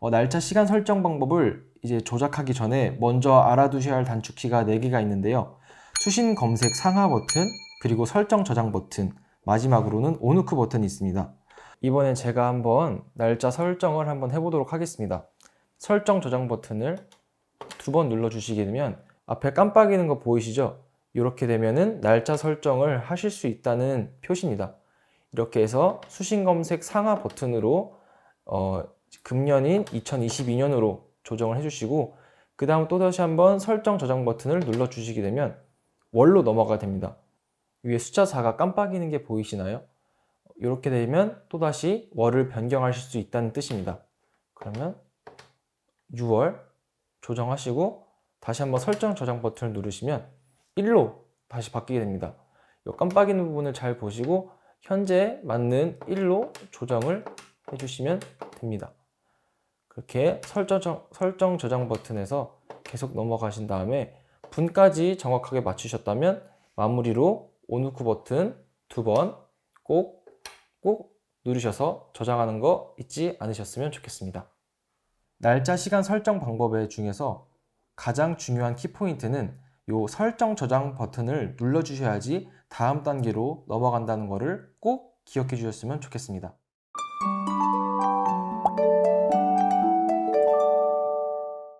어, 날짜 시간 설정 방법을 이제 조작하기 전에 먼저 알아두셔야 할 단축키가 4개가 있는데요. 수신 검색 상하 버튼, 그리고 설정 저장 버튼, 마지막으로는 온후크 버튼이 있습니다. 이번엔 제가 한번 날짜 설정을 한번 해보도록 하겠습니다. 설정 저장 버튼을 두 번 눌러 주시게 되면 앞에 깜빡이는 거 보이시죠? 이렇게 되면은 날짜 설정을 하실 수 있다는 표시입니다. 이렇게 해서 수신 검색 상하 버튼으로 어, 금년인 2022년으로 조정을 해주시고 그 다음 또다시 한번 설정 저장 버튼을 눌러주시게 되면 월로 넘어가야 됩니다. 위에 숫자 4가 깜빡이는 게 보이시나요? 이렇게 되면 또다시 월을 변경하실 수 있다는 뜻입니다. 그러면 6월 조정하시고 다시 한번 설정 저장 버튼을 누르시면 1로 다시 바뀌게 됩니다. 이 깜빡이는 부분을 잘 보시고 현재 맞는 1로 조정을 해주시면 됩니다. 그렇게 설정, 설정 저장 버튼에서 계속 넘어가신 다음에 분까지 정확하게 맞추셨다면 마무리로 온후크 버튼 두 번 꼭 꼭 누르셔서 저장하는 거 잊지 않으셨으면 좋겠습니다. 날짜 시간 설정 방법 중에서 가장 중요한 키포인트는 요 설정 저장 버튼을 눌러 주셔야지 다음 단계로 넘어간다는 것을 꼭 기억해 주셨으면 좋겠습니다.